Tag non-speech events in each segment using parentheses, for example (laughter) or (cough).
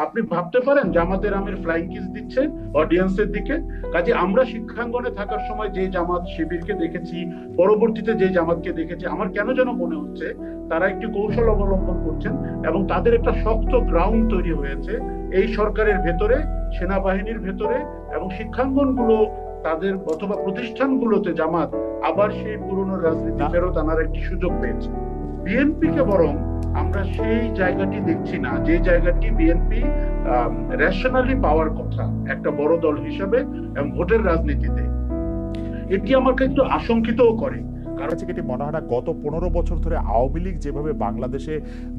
আপনি ভাবতে পারেন জামাতের আমির ফ্লাইং কিস দিচ্ছে অডিয়েন্সের দিকে। কাজে আমরা শিক্ষাঙ্গনে থাকার সময় যে জামাত শিবিরকে দেখেছি, পরবর্তীতে যে জামাতকে দেখেছি, আমার কেন যেন মনে হচ্ছে তারা একটি কৌশল অবলম্বন করছেন এবং তাদের একটা শক্ত গ্রাউন্ড তৈরি হয়েছে এই সরকারের ভেতরে, সেনাবাহিনীর ভেতরে এবং শিক্ষাঙ্গনগুলো তাদের অথবা প্রতিষ্ঠানগুলোতে জামাত আবার সেই পুরনো রাজনীতি। ফেরত আনার একটি সুযোগ পেয়েছে বিএনপিকে বরং আমরা সেই জায়গাটি দেখছি না, যে জায়গাটি বিএনপি রেশনালি পাওয়ার কথা একটা বড় দল হিসেবে এবং ভোটের রাজনীতিতে এটি আমাকে একটু আশঙ্কিতও করে কারণ কাছে এটি মনে হয় না গত পনেরো বছর ধরে আওয়ামী লীগ যেভাবে বাংলাদেশে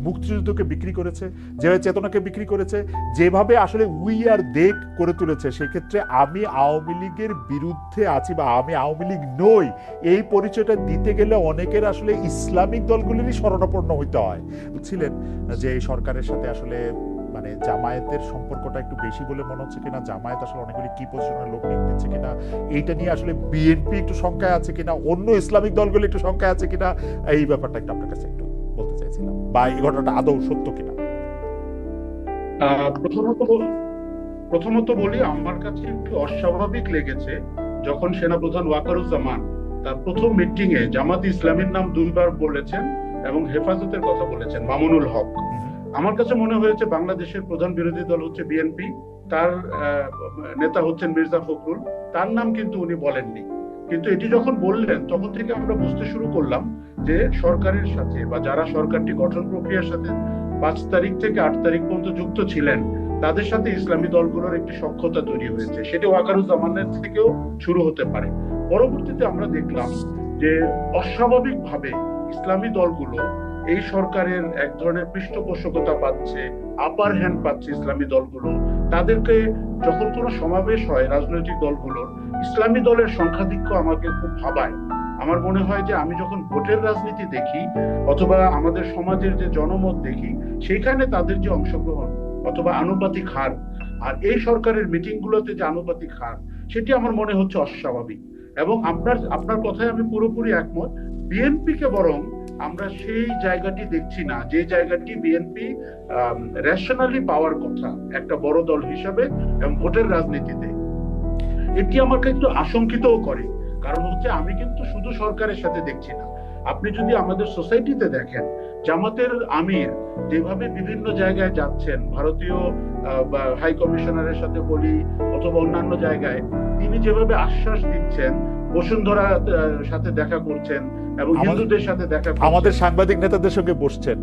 মুক্তিযুদ্ধকে বিক্রি করেছে, যেভাবে চেতনাকে বিক্রি করেছে, যেভাবে আসলে উই আর দেখ করে তুলেছে, সেক্ষেত্রে আমি আওয়ামী লীগের বিরুদ্ধে আছি বা আমি আওয়ামী লীগ নই, এই পরিচয়টা দিতে গেলে অনেকের আসলে ইসলামিক দলগুলিরই শরণাপন্ন হইতে হয়। বুঝছিলেন? যে এই সরকারের সাথে আসলে মানে জামায়াতের সম্পর্কটা একটু বেশি বলে মনে হচ্ছে কিনা জামায়াত আসলে অনেকগুলি কি পজিশনের লোক নিয়োগ দিচ্ছে কিনা এইটা নিয়ে আসলে বিএনপি একটু শঙ্কায় আছে কিনা অন্য ইসলামিক দলগুলো একটু শঙ্কায় আছে কিনা এই ব্যাপারটা একটু আপনার কাছে একটু বলতে চাইছিলাম বা এই ঘটনাটা আদৌ সত্য কিনা? প্রথমত প্রথমত বলি আমার কাছে একটু অস্বাভাবিক লেগেছে যখন সেনাপ্রধান ওয়াকারুজ্জামান তার প্রথম মিটিং এ জামাত ইসলামের নাম দুইবার বলেছেন এবং হেফাজতের কথা বলেছেন মামুনুল হক। আমার কাছে মনে হয়েছে বাংলাদেশের প্রধান বিরোধী দল হচ্ছে বিএনপি তার নেতা হচ্ছেন মির্জা ফখরুল, তার নাম কিন্তু উনি বলেননি। কিন্তু এটি যখন বললেন, তখন থেকে আমরা বুঝতে শুরু করলাম যে সরকারের সাথে বা যারা সরকারটি গঠন প্রক্রিয়ার সাথে পাঁচ তারিখ থেকে আট তারিখ পর্যন্ত যুক্ত ছিলেন, তাদের সাথে ইসলামী দলগুলোর একটি সক্ষতা তৈরি হয়েছে। সেটি ওয়াকারুজ্জামানের থেকেও শুরু হতে পারে। পরবর্তীতে আমরা দেখলাম যে অস্বাভাবিক ভাবে ইসলামী দলগুলো এই সরকারের এক ধরনের পৃষ্ঠপোষকতা পাচ্ছে আপার হ্যান্ড পাচ্ছে ইসলামী দলগুলো। তাদেরকে যখন কোনো সমাবেশ হয় রাজনৈতিক দলগুলোর, ইসলামী দলের সংখ্যাধিক্য আমাকে খুব ভাবায়। আমার মনে হয় যে আমি যখন ভোটের রাজনীতি দেখি, অথবা আমাদের সমাজের যে জনমত দেখি, সেখানে তাদের যে অংশগ্রহণ অথবা আনুপাতিক হার, আর এই সরকারের মিটিং গুলোতে যে আনুপাতিক হার, সেটি আমার মনে হচ্ছে অস্বাভাবিক। এবং আপনার আপনার কথায় আমি পুরোপুরি একমত। বিএনপি কে বরং আমরা সেই জায়গাটি দেখছি না। যে জায়গাটি বিএনপি রেশনালি পাওয়ার কথা একটা বড় দল হিসাবে এবং ভোটের রাজনীতিতে। এটি আমাকে একটু আশঙ্কিতও করে। কারণ হচ্ছে আমি কিন্তু শুধু সরকারের সাথে দেখছি না। আপনি যদি আমাদের সোসাইটিতে দেখেন জামাতের আমির যেভাবে বিভিন্ন জায়গায় যাচ্ছেন ভারতীয় হাই কমিশনারের সাথে বলি অথবা অন্যান্য জায়গায় তিনি যেভাবে আশ্বাস দিচ্ছেন বসুন্ধরা সাথে দেখা করছেন এবং হিন্দুদের সাথে দেখা আমাদের সাংবাদিক নেতাদের সঙ্গে বসছেন।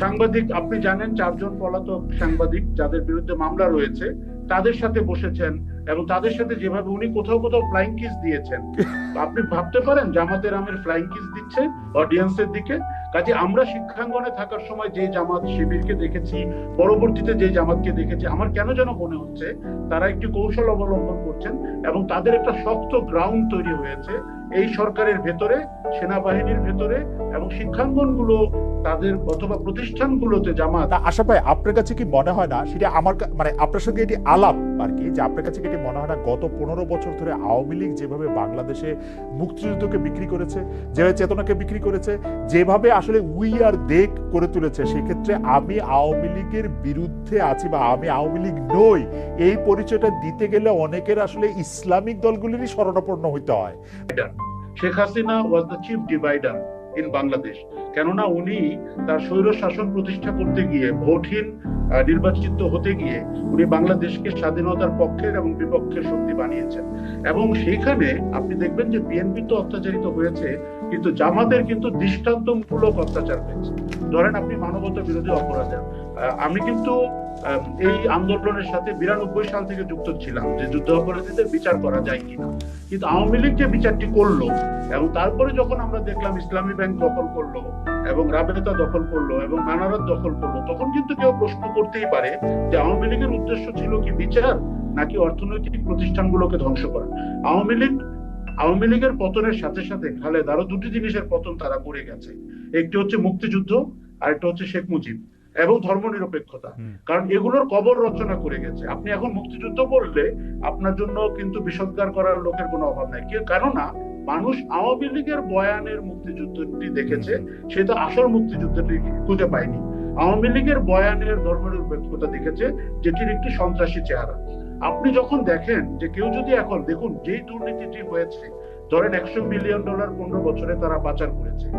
সাংবাদিক আপনি জানেন চারজন পলাতক সাংবাদিক যাদের বিরুদ্ধে মামলা রয়েছে। তাদের সাথে বসেছেন এবং তাদের সাথে যেভাবে উনি কোথাও কোথাও ফ্লাইং কিস দিয়েছেন। (laughs) আপনি ভাবতে পারেন জামাতের রামের ফ্লাইং কিস দিচ্ছে অডিয়েন্সের দিকে। কাজে আমরা শিক্ষাঙ্গনে থাকার সময় যে জামাত শিবিরকে দেখেছি পরবর্তীতে যে জামাতকে দেখেছি আমার কেন যেন মনে হচ্ছে তারা একটি কৌশল অবলম্বন করছেন এবং তাদের একটা শক্ত গ্রাউন্ড তৈরি হয়েছে। এই সরকারের ভেতরে সেনাবাহিনীর ভেতরে এবং শিক্ষাঙ্গনগুলো তাদের অথবা প্রতিষ্ঠানগুলোতে জামাত না আশা ভাই আপনার কাছে কি মনে হয় না? সেটা আমার মানে আপনার সঙ্গে এটি আলাপ আর কি যে আপনার কাছে কি এটি মনে হয় না গত পনেরো বছর ধরে আওয়ামী লীগ যেভাবে বাংলাদেশে মুক্তিযুদ্ধকে বিক্রি করেছে যেভাবে চেতনাকে বিক্রি করেছে যেভাবে আসলে উই আর দেখ করে তুলেছে সেক্ষেত্রে আমি আওয়ামী লীগের বিরুদ্ধে আছি বা আমি আওয়ামী লীগ নই এই পরিচয়টা দিতে গেলে অনেকের আসলে ইসলামিক দলগুলিরই শরণাপন্ন হইতে হয়। Sheikh Hasina was the chief divider in Bangladesh কেননা উনি তার স্বৈর শাসন প্রতিষ্ঠা করতে গিয়ে ভোটহীন নির্বাচিত হতে গিয়ে উনি বাংলাদেশকে স্বাধীনতার পক্ষের এবং বিপক্ষের শক্তি বানিয়েছেন। এবং সেইখানে আপনি দেখবেন যে বিএনপি তো অত্যাচারিত হয়েছে, কিন্তু জামাতের কিন্তু দৃষ্টান্তমূলক অত্যাচার হয়েছে। ধরেন আপনি মানবতা বিরোধী অপরাধের আমি কিন্তু এই আন্দোলনের সাথে বিরানব্বই সাল থেকে যুক্ত ছিলাম যে যুদ্ধ অপরাধীদের বিচার করা যায় কিনা। কিন্তু আওয়ামী লীগ যে বিচারটি করল এবং তারপরে যখন আমরা দেখলাম ইসলামী ব্যাংক দখল করল এবং রাবেতা দখল করল এবং মানারত দখল করল, তখন কিন্তু কেউ প্রশ্ন করতেই পারে যে আওয়ামী লীগের উদ্দেশ্য ছিল কি বিচার নাকি অর্থনৈতিক প্রতিষ্ঠানগুলোকে ধ্বংস করা। আওয়ামী লীগ, আওয়ামী লীগের পতনের সাথে সাথে খালেদ, আরও দুটি জিনিসের পতন তারা করে গেছে। একটি হচ্ছে মুক্তিযুদ্ধ আর একটা হচ্ছে শেখ মুজিব। এবং ধর্মনিরপেক্ষতা। কারণ এগুলোর কবর রচনা করে গেছে। আপনি এখন মুক্তিযুদ্ধ বললে আপনার জন্য কিন্তু বিষদগার করার লোকের কোনো অভাব নাই। কেননা মানুষ আওয়ামী লীগের বয়ানের মুক্তিযুদ্ধটি দেখেছে। সে তো আসল মুক্তিযুদ্ধটি খুঁজে পায়নি। আওয়ামী লীগের বয়ানের ধর্মনিরপেক্ষতা দেখেছে যেটির একটি সন্ত্রাসী চেহারা। আপনি যখন দেখেন যে কেউ যদি এখন দেখুন যেই দুর্নীতিটি হয়েছে ধরেন একশো মিলিয়ন ডলার পনেরো বছরে তারা পাচার করেছে।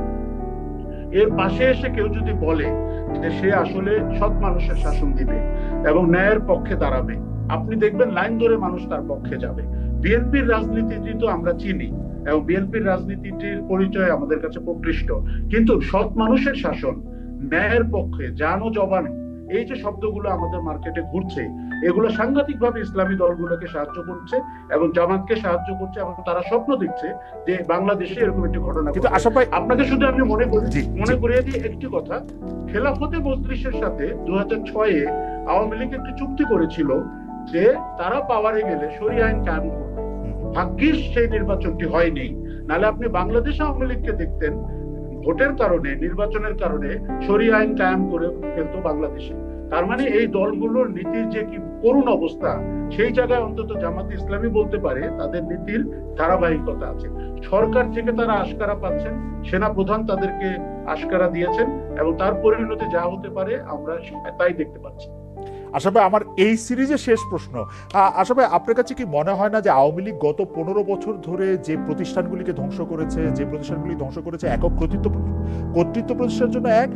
এর পাশে এসে কেউ যদি বলে যে সে আসলে সৎ মানুষের শাসন দিবে এবং ন্যায়ের পক্ষে দাঁড়াবে, আপনি দেখবেন লাইন ধরে মানুষ তার পক্ষে যাবে। বিএনপির রাজনীতিটি তো আমরা চিনি এবং বিএনপির রাজনীতিটির পরিচয় আমাদের কাছে প্রকৃষ্ট। কিন্তু সৎ মানুষের শাসন, ন্যায়ের পক্ষে জানো জবান এই যে শব্দগুলো আমাদের মার্কেটে ঘুরছে এগুলো সাংঘাতিকভাবে ইসলামী দলগুলোকে সাহায্য করছে এবং জামাতকে সাহায্য করছে এবং তারা স্বপ্ন দেখছে যে বাংলাদেশে এরকম একটি ঘটনা কিন্তু আশা ভাই আপনাকে শুধু আমি মনে করি মনে করিয়ে দিই একটি কথা। খেলাফতে মজলিসের সাথে দু হাজার ছয়ে আওয়ামী লীগ একটি চুক্তি করেছিল যে তারা পাওয়ারে গেলে সরিয়া আইন কায়েম করবে। ভাগ্যিস সেই নির্বাচনটি হয়নি। নালে আপনি বাংলাদেশ আওয়ামী লীগকে দেখতেন ভোটের কারণে, নির্বাচনের কারণে সরিয়া আইন কায়েম করে ফেলতো বাংলাদেশে। তার মানে এই দলগুলোর নীতির যে কি করুণ অবস্থা, সেই জায়গায় অন্তত জামাতে ইসলামী বলতে পারে, তাদের নীতির ধারাবাহিকতা আছে। সরকার থেকে তারা আশকারা পাচ্ছেন সেনা প্রধান তাদেরকে আশকারা দিয়েছেন, এবং তার পরিণতি যা হতে পারে আমরা তাই দেখতে পাচ্ছি। আশা ভাই, আমার এই সিরিজের শেষ প্রশ্ন। আশা ভাই, আপনার কাছে কি মনে হয় না যে আওয়ামী লীগ গত পনেরো বছর ধরে যে প্রতিষ্ঠানগুলিকে ধ্বংস করেছে, যে প্রতিষ্ঠানগুলি ধ্বংস করেছে, একক কর্তৃত্ব কর্তৃত্ব প্রতিষ্ঠার জন্য এক